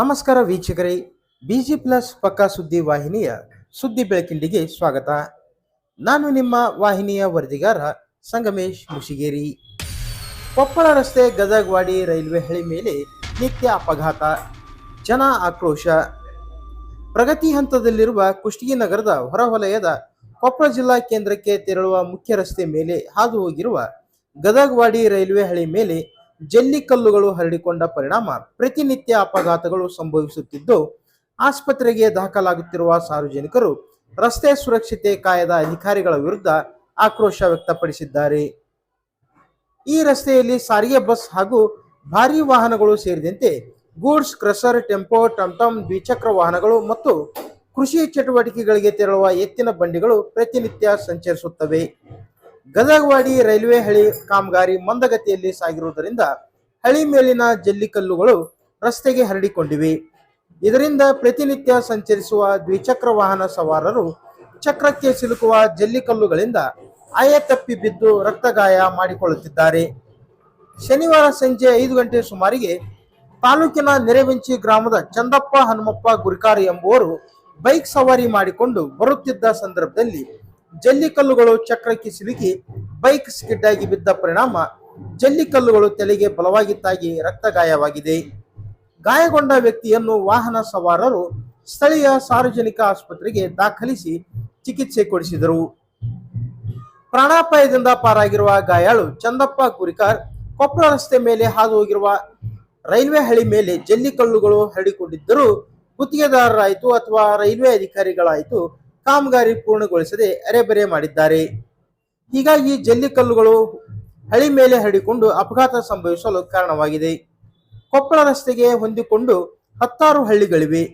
ನಮಸ್ಕಾರ ವೀಕ್ಷಕರೇ, busy plus ಪಕ್ಕಾ ಸುದ್ದಿ ವಾಹಿನಿಯ ಸುದ್ದಿ ಬೆಳಕಿಂಡಿಗೆ ಸ್ವಾಗತ. ನಾನು ನಿಮ್ಮ ವಾಹಿನಿಯ ವರದಿಗಾರ ಸಂಗಮೇಶ್ ಮುಷಿಗೇರಿ. ಕೊಪ್ಪಳ ರಸ್ತೆ ಗದಗವಾಡಿ ರೈಲ್ವೆ ಹಳಿ ಮೇಲೆ ನಿತ್ಯ ಅಪಘಾತ, ಜನ ಆಕ್ರೋಶ. ಪ್ರಗತಿ ಹಂತದಲ್ಲಿರುವ ಕುಷ್ಟಗಿ ನಗರದ ಹೊರವಲಯದ ಕೊಪ್ಪಳ ಜಿಲ್ಲಾ ಕೇಂದ್ರಕ್ಕೆ ತೆರಳುವ ಮುಖ್ಯ ರಸ್ತೆ ಮೇಲೆ ಹಾದು ಹೋಗಿರುವ ಗದಗವಾಡಿ ರೈಲ್ವೆ ಹಳಿ ಮೇಲೆ ಜಲ್ಲಿ ಕಲ್ಲುಗಳು ಹರಡಿಕೊಂಡ ಪರಿಣಾಮ ಪ್ರತಿನಿತ್ಯ ಅಪಘಾತಗಳು ಸಂಭವಿಸುತ್ತಿದ್ದು, ಆಸ್ಪತ್ರೆಗೆ ದಾಖಲಾಗುತ್ತಿರುವ ಸಾರ್ವಜನಿಕರು ರಸ್ತೆ ಸುರಕ್ಷತೆ ಕಾಯದ ಅಧಿಕಾರಿಗಳ ವಿರುದ್ಧ ಆಕ್ರೋಶ ವ್ಯಕ್ತಪಡಿಸಿದ್ದಾರೆ. ಈ ರಸ್ತೆಯಲ್ಲಿ ಸಾರಿಗೆ ಬಸ್ ಹಾಗೂ ಭಾರಿ ವಾಹನಗಳು ಸೇರಿದಂತೆ ಗೂಡ್ಸ್, ಕ್ರಸರ್, ಟೆಂಪೋ, ಟಮ್ಟಮ್, ದ್ವಿಚಕ್ರ ವಾಹನಗಳು ಮತ್ತು ಕೃಷಿ ಚಟುವಟಿಕೆಗಳಿಗೆ ತೆರಳುವ ಎತ್ತಿನ ಬಂಡಿಗಳು ಪ್ರತಿನಿತ್ಯ ಸಂಚರಿಸುತ್ತವೆ. ಗದಗವಾಡಿ ರೈಲ್ವೆ ಹಳಿ ಕಾಮಗಾರಿ ಮಂದಗತಿಯಲ್ಲಿ ಸಾಗಿರುವುದರಿಂದ ಹಳಿ ಮೇಲಿನ ಜಲ್ಲಿಕಲ್ಲುಗಳು ರಸ್ತೆಗೆ ಹರಡಿಕೊಂಡಿವೆ. ಇದರಿಂದ ಪ್ರತಿನಿತ್ಯ ಸಂಚರಿಸುವ ದ್ವಿಚಕ್ರ ವಾಹನ ಸವಾರರು ಚಕ್ರಕ್ಕೆ ಸಿಲುಕುವ ಜಲ್ಲಿಕಲ್ಲುಗಳಿಂದ ಆಯತಪ್ಪಿ ಬಿದ್ದು ರಕ್ತಗಾಯ ಮಾಡಿಕೊಳ್ಳುತ್ತಿದ್ದಾರೆ. ಶನಿವಾರ ಸಂಜೆ ಐದು ಗಂಟೆ ಸುಮಾರಿಗೆ ತಾಲೂಕಿನ ನೆರೆವೆಂಚಿ ಗ್ರಾಮದ ಚಂದಪ್ಪ ಹನುಮಪ್ಪ ಗುರಿಕಾರ್ ಎಂಬುವರು ಬೈಕ್ ಸವಾರಿ ಮಾಡಿಕೊಂಡು ಬರುತ್ತಿದ್ದ ಸಂದರ್ಭದಲ್ಲಿ ಜಲ್ಲಿಕಲ್ಲುಗಳು ಚಕ್ರಕ್ಕೆ ಸಿಲುಕಿ ಬೈಕ್ ಸ್ಕಿಡ್ ಆಗಿ ಬಿದ್ದ ಪರಿಣಾಮ ಜಲ್ಲಿಕಲ್ಲುಗಳು ತಲೆಗೆ ಬಲವಾಗಿ ತಾಗಿ ರಕ್ತಗಾಯವಾಗಿದೆ. ಗಾಯಗೊಂಡ ವ್ಯಕ್ತಿಯನ್ನು ವಾಹನ ಸವಾರರು ಸ್ಥಳೀಯ ಸಾರ್ವಜನಿಕ ಆಸ್ಪತ್ರೆಗೆ ದಾಖಲಿಸಿ ಚಿಕಿತ್ಸೆ ಕೊಡಿಸಿದರು. ಪ್ರಾಣಾಪಾಯದಿಂದ ಪಾರಾಗಿರುವ ಗಾಯಾಳು ಚಂದಪ್ಪ ಗುರಿಕಾರ್ ಕೊಪ್ಪಳ ರಸ್ತೆ ಮೇಲೆ ಹಾದು ಹೋಗಿರುವ ರೈಲ್ವೆ ಹಳಿ ಮೇಲೆ ಜಲ್ಲಿಕಲ್ಲುಗಳು ಹರಡಿಕೊಂಡಿದ್ದರೂ ಗುತ್ತಿಗೆದಾರರಾಯಿತು ಅಥವಾ ರೈಲ್ವೆ ಅಧಿಕಾರಿಗಳಾಯಿತು ಕಾಮಗಾರಿ ಪೂರ್ಣಗೊಳಿಸದೆ ಅರೆಬರೆ ಮಾಡಿದ್ದಾರೆ. ಹೀಗಾಗಿ ಜಲ್ಲಿಕಲ್ಲುಗಳು ಹಳಿ ಮೇಲೆ ಹರಡಿಕೊಂಡು ಅಪಘಾತ ಸಂಭವಿಸಲು ಕಾರಣವಾಗಿದೆ. ಕೊಪ್ಪಳ ರಸ್ತೆಗೆ ಹೊಂದಿಕೊಂಡು ಹತ್ತಾರು ಹಳ್ಳಿಗಳಿವೆ.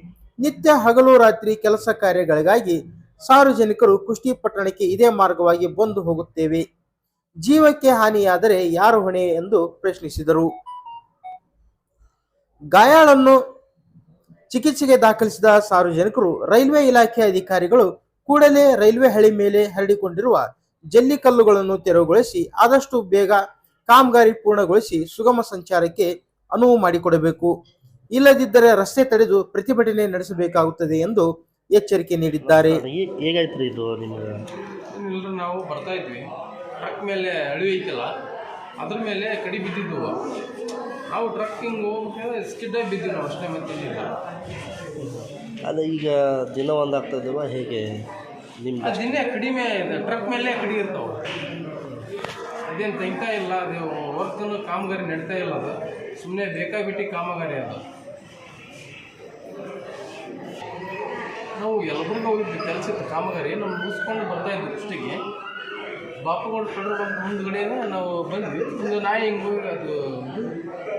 ನಿತ್ಯ ಹಗಲು ರಾತ್ರಿ ಕೆಲಸ ಕಾರ್ಯಗಳಿಗಾಗಿ ಸಾರ್ವಜನಿಕರು ಕುಷ್ಟಿ ಪಟ್ಟಣಕ್ಕೆ ಇದೇ ಮಾರ್ಗವಾಗಿ ಬಂದು ಹೋಗುತ್ತೇವೆ. ಜೀವಕ್ಕೆ ಹಾನಿಯಾದರೆ ಯಾರು ಹೊಣೆ ಎಂದು ಪ್ರಶ್ನಿಸಿದರು. ಗಾಯಾಳನ್ನು ಚಿಕಿತ್ಸೆಗೆ ದಾಖಲಿಸಿದ ಸಾರ್ವಜನಿಕರು ರೈಲ್ವೆ ಇಲಾಖೆ ಅಧಿಕಾರಿಗಳು ಕೂಡಲೇ ರೈಲ್ವೆ ಹಳಿ ಮೇಲೆ ಹರಡಿಕೊಂಡಿರುವ ಜಲ್ಲಿಕಲ್ಲುಗಳನ್ನು ತೆರವುಗೊಳಿಸಿ ಆದಷ್ಟು ಬೇಗ ಕಾಮಗಾರಿ ಪೂರ್ಣಗೊಳಿಸಿ ಸುಗಮ ಸಂಚಾರಕ್ಕೆ ಅನುವು ಮಾಡಿಕೊಡಬೇಕು. ಇಲ್ಲದಿದ್ದರೆ ರಸ್ತೆ ತಡೆದು ಪ್ರತಿಭಟನೆ ನಡೆಸಬೇಕಾಗುತ್ತದೆ ಎಂದು ಎಚ್ಚರಿಕೆ ನೀಡಿದ್ದಾರೆ. ಹೇ- ಹೇಗಾಯ್ತು ಇದು ನಿಮಗೆ? ಇಲ್ಲರೂ ನಾವು ಬರ್ತಾ ಇದ್ವಿ. ಟ್ರಕ್ ಮೇಲೆ ಅಳಿ ಐತಲ್ಲ ಅದ್ರ ಮೇಲೆ ಕಡಿ ಬಿದ್ದಿದ್ವು. ನಾವು ಟ್ರಕ್ಕಿಂಗ್ ಹಿಂಗೆ ಹೋಗ್ಬೇಕಾದ್ರೆ ಬಿದ್ದೀವಿ ಬಿದ್ದಿವಿ ನಾವು ಅಷ್ಟೇ ಮತ್ತೇನಿಲ್ಲ. ಅದು ಈಗ ದಿನ ಒಂದು ಆಗ್ತದವ ಹೇಗೆ ನಿಮ್ಮ ಅದಿನ್ನೇ ಕಡಿಮೆ ಇದೆ. ಟ್ರಕ್ ಮೇಲೆ ಕಡಿ ಇರ್ತಾವೆ. ಅದೇನು ತೆಗಿತಾ ಇಲ್ಲ. ಅದು ವರ್ಕನ್ನು ಕಾಮಗಾರಿ ನಡೀತಾ ಇಲ್ಲ ಅದು. ಸುಮ್ಮನೆ ಬೇಕಾಬಿಟ್ಟಿ ಕಾಮಗಾರಿ ಅದು. ನಾವು ಎಲ್ಲರೂ ಹೋಗಿದ್ವಿ. ಕೆಲಸಕ್ಕೆ ಕಾಮಗಾರಿ. ನಾವು ಮುಗಿಸ್ಕೊಂಡು ಬರ್ತಾ ಇದ್ವಿ ಫಸ್ಟಿಗೆ ಬಾಪುಗಳು ಪೆಟ್ರೋಲ್ ಬಂಕ್ ಮುಂದ್ಗಡೆನೇ ನಾವು ಬಂದ್ವಿ. ಒಂದು ನಾಯಿ ಹಿಂಗೆ ಹೋಗಿ ಅದು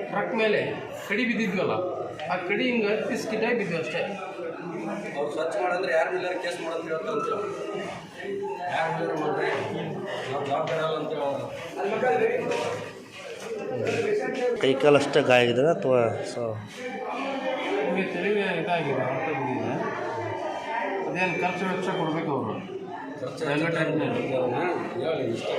ಟ್ರಕ್ ಮೇಲೆ ಕಡಿ ಬಿದ್ದಿದ್ವಲ್ಲ ಆ ಕಡಿ ಹಿಂಗೆ ಹತ್ತಿ ಸ್ಕಿಟಾಗಿ ಬಿದ್ವಿ ಅಷ್ಟೇ. ಅವ್ರು ಸ್ವಚ್ಛ ಮಾಡಂದ್ರೆ ಯಾರು ಮೇಲೆ ಕೇಸ್ ಮಾಡಂತ ಹೇಳ್ತಾರಂತ ಯಾರು ಮೇಲೆ ಮಾಡ್ರಿ? ನಾವು ಜವಾಬ್ದಾರಿ ಅಲ್ಲ ಅಂತ ಹೇಳೋರು ಕೈ ಕಾಲು ಅಷ್ಟೇ ಗಾಯ ಆಗಿದೆ ಅಥವಾ ಸೊ? ನಿಮಗೆ ತೆರಿಗೆ ಇದಾಗಿದೆ ಹೊರಟ ಬಿದ್ದಿದೆ ಅದೇನು ಖರ್ಚು ವೆಚ್ಚ ಕೊಡಬೇಕು ಅವರು? ರೈಲ್ವೆ ಟ್ರ್ಯಾಕ್ನಲ್ಲಿ ಹೇಳಿ ಇಷ್ಟ